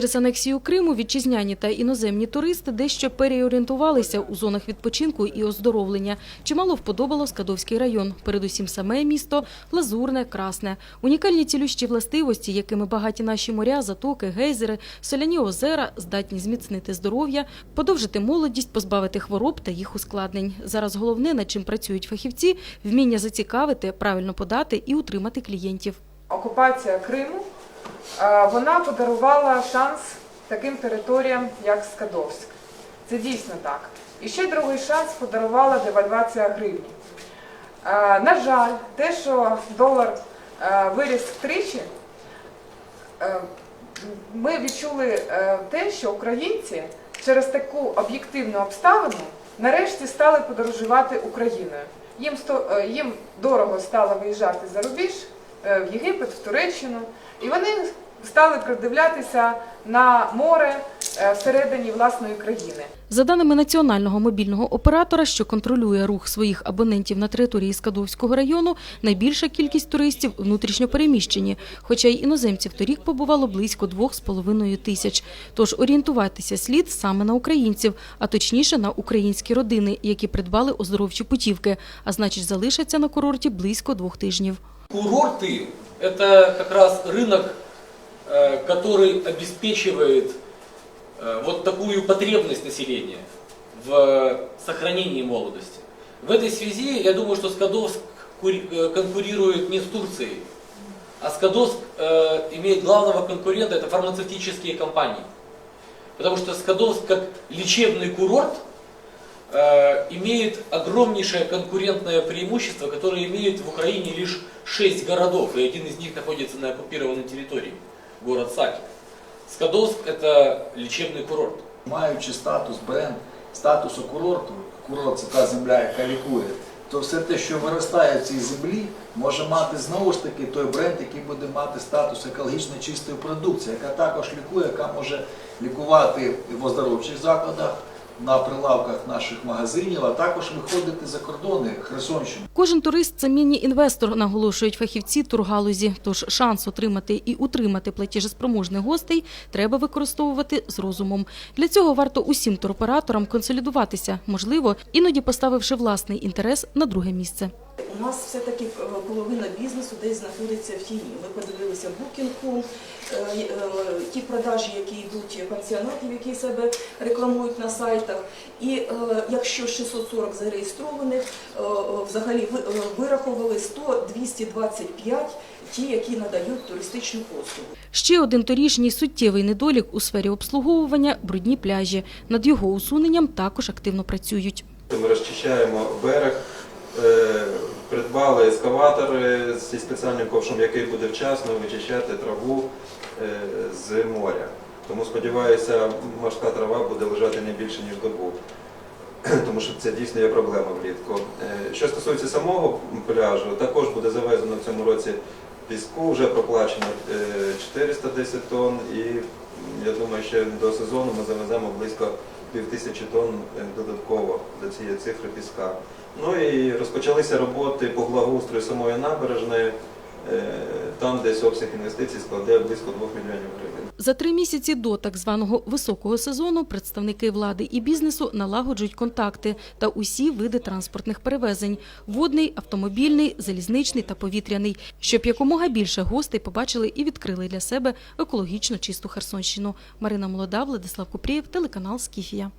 Через анексію Криму вітчизняні та іноземні туристи дещо переорієнтувалися у зонах відпочинку і оздоровлення. Чимало вподобало Скадовський район. Передусім саме місто – лазурне, красне. Унікальні цілющі властивості, якими багаті наші моря, затоки, гейзери, соляні озера здатні зміцнити здоров'я, подовжити молодість, позбавити хвороб та їх ускладнень. Зараз головне, над чим працюють фахівці – вміння зацікавити, правильно подати і утримати клієнтів. окупація Криму, вона подарувала шанс таким територіям, як Скадовськ. Це дійсно так. І ще другий шанс подарувала девальвація гривні. На жаль, те, що долар виріс втричі, ми відчули те, що українці через таку об'єктивну обставину нарешті стали подорожувати Україною. Їм, дорого стало виїжджати за рубіж в Єгипет, в Туреччину, і вони стали придивлятися на море е, всередині власної країни. За даними національного мобільного оператора, що контролює рух своїх абонентів на території Скадовського району, найбільша кількість туристів внутрішньопереміщені, хоча й іноземців торік побувало близько 2,5 тисяч. Тож орієнтуватися слід саме на українців, а точніше на українські родини, які придбали оздоровчі путівки, а значить залишаться на курорті близько двох тижнів. Курорты – это как раз рынок, э, который обеспечивает э, вот такую потребность населения в сохранении молодости. В этой связи я думаю, что Скадовск э, конкурирует не с Турцией, а Скадовск имеет главного конкурента – это фармацевтические компании. Потому что Скадовск как лечебный курорт имеет огромнейшее конкурентное преимущество, которое имеет в Украине лишь 6 городов, и один из них находится на оккупированной территории, город Саки. Скадовск – это лечебный курорт. Маючи статус бренд, статусу курорту, курорт це та земля, яка лікує, то все те, що виростає в цій землі, може мати знову ж таки той бренд, який буде мати статус екологічно чистої продукції, яка також лікує, яка може лікувати в оздоровчих закладах, на прилавках наших магазинів, а також виходити за кордони Херсонщини. Кожен турист це міні-інвестор, наголошують фахівці тургалузі. Тож шанс отримати і утримати платіжеспроможних гостей треба використовувати з розумом. Для цього варто усім туроператорам консолідуватися, можливо, іноді поставивши власний інтерес на друге місце. У нас все-таки е, половина бізнесу десь знаходиться в тіні. Ми подивилися Booking.com, е, е, ті продажі, які йдуть пансіонатів, які себе рекламують на сайтах. І якщо 640 зареєстрованих, взагалі ви- вирахували 100, 225 ті, які надають туристичну послугу. Ще один торішній суттєвий недолік у сфері обслуговування – брудні пляжі. Над його усуненням також активно працюють. Ми розчищаємо берег, придбали ескаватори зі спеціальним ковшом, який буде вчасно вичищати траву е, з моря. Тому сподіваюся, морська трава буде лежати не більше ніж добу. Тому що це дійсно є проблема влітку. Е, Що стосується самого пляжу, також буде завезено в цьому році піску, вже проплачено е, 410 тонн і я думаю, ще до сезону ми завеземо близько півтисячі тонн е, додатково до цієї цифри піска. Ну і розпочалися роботи по благоустрою самої набережної. Там десь обсяг інвестицій складе близько 2 мільйонів гривень. За три місяці до так званого високого сезону представники влади і бізнесу налагоджують контакти та усі види транспортних перевезень – водний, автомобільний, залізничний та повітряний, щоб якомога більше гостей побачили і відкрили для себе екологічно чисту Херсонщину. Марина Молода, Владислав Купрієв, телеканал «Скіфія».